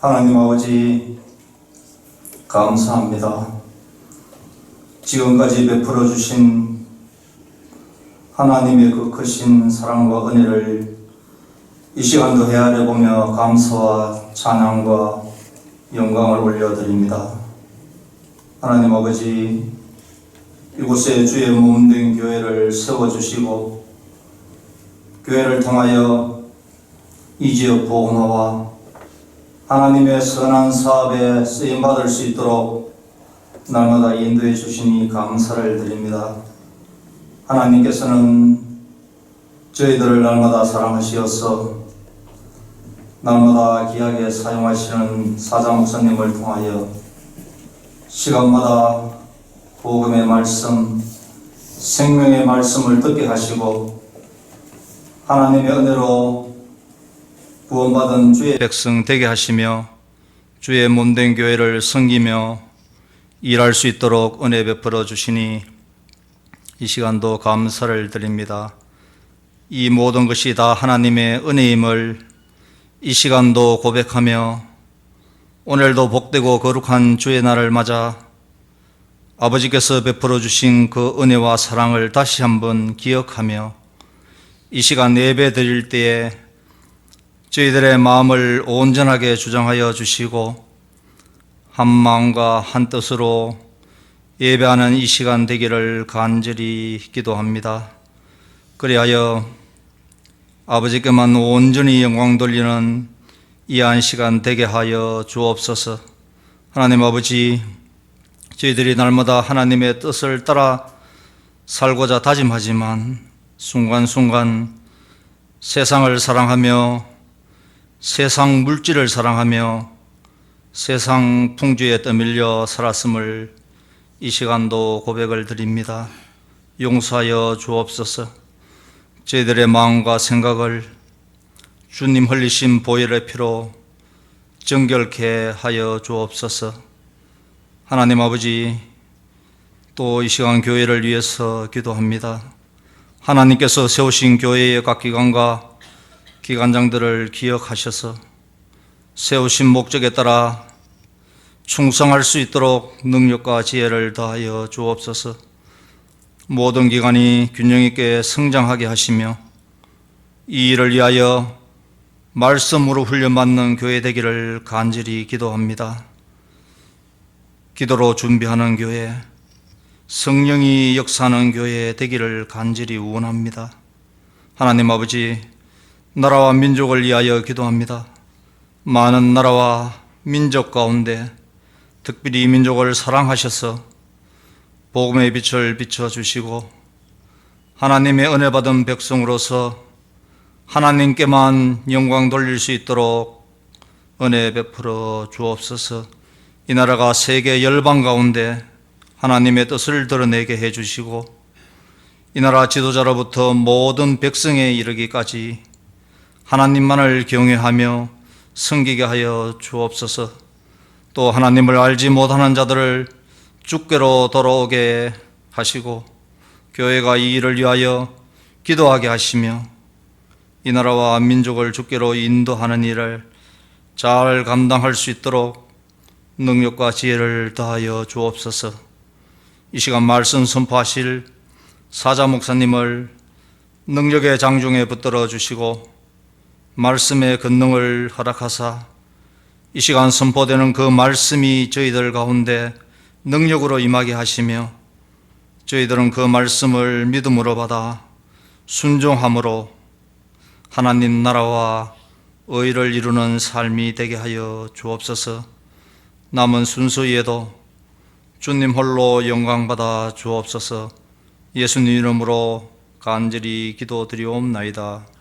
하나님 아버지 감사합니다. 지금까지 베풀어 주신 하나님의 그 크신 사랑과 은혜를 이 시간도 헤아려 보며 감사와 찬양과 영광을 올려드립니다. 하나님 아버지 이곳에 주의 몸된 교회를 세워주시고 교회를 통하여 이 지역 복음화와 하나님의 선한 사업에 쓰임 받을 수 있도록 날마다 인도해 주시니 감사를 드립니다. 하나님께서는 저희들을 날마다 사랑하시어서 날마다 귀하게 사용하시는 사자 목사님을 통하여 시간마다 복음의 말씀, 생명의 말씀을 듣게 하시고 하나님의 은혜로 구원받은 주의 백성 되게 하시며 주의 몸된 교회를 섬기며 일할 수 있도록 은혜 베풀어 주시니 이 시간도 감사를 드립니다. 이 모든 것이 다 하나님의 은혜임을 이 시간도 고백하며 오늘도 복되고 거룩한 주의 날을 맞아 아버지께서 베풀어 주신 그 은혜와 사랑을 다시 한번 기억하며 이 시간 예배 드릴 때에 저희들의 마음을 온전하게 주장하여 주시고 한 마음과 한 뜻으로 예배하는 이 시간 되기를 간절히 기도합니다. 그리하여 아버지께만 온전히 영광 돌리는 이 한 시간 되게 하여 주옵소서. 하나님 아버지, 저희들이 날마다 하나님의 뜻을 따라 살고자 다짐하지만 순간순간 세상을 사랑하며 세상 물질을 사랑하며 세상 풍주에 떠밀려 살았음을 이 시간도 고백을 드립니다. 용서하여 주옵소서. 저희들의 마음과 생각을 주님 흘리신 보혈의 피로 정결케 하여 주옵소서. 하나님 아버지, 또 이 시간 교회를 위해서 기도합니다. 하나님께서 세우신 교회의 각 기관과 기관장들을 기억하셔서 세우신 목적에 따라 충성할 수 있도록 능력과 지혜를 더하여 주옵소서. 모든 기관이 균형 있게 성장하게 하시며 이 일을 위하여 말씀으로 훈련받는 교회 되기를 간절히 기도합니다. 기도로 준비하는 교회, 성령이 역사하는 교회 되기를 간절히 원합니다. 하나님 아버지, 나라와 민족을 위하여 기도합니다. 많은 나라와 민족 가운데 특별히 이 민족을 사랑하셔서 복음의 빛을 비춰주시고 하나님의 은혜 받은 백성으로서 하나님께만 영광 돌릴 수 있도록 은혜 베풀어 주옵소서 이 나라가 세계 열방 가운데 하나님의 뜻을 드러내게 해주시고 이 나라 지도자로부터 모든 백성에 이르기까지 하나님만을 경외하며 섬기게 하여 주옵소서 또 하나님을 알지 못하는 자들을 주께로 돌아오게 하시고 교회가 이 일을 위하여 기도하게 하시며 이 나라와 민족을 주께로 인도하는 일을 잘 감당할 수 있도록 능력과 지혜를 더하여 주옵소서. 이 시간 말씀 선포하실 사자 목사님을 능력의 장중에 붙들어 주시고 말씀의 권능을 허락하사 이 시간 선포되는 그 말씀이 저희들 가운데 능력으로 임하게 하시며 저희들은 그 말씀을 믿음으로 받아 순종함으로 하나님 나라와 의를 이루는 삶이 되게 하여 주옵소서 남은 순수에도 주님 홀로 영광 받아 주옵소서 예수님 이름으로 간절히 기도드리옵나이다.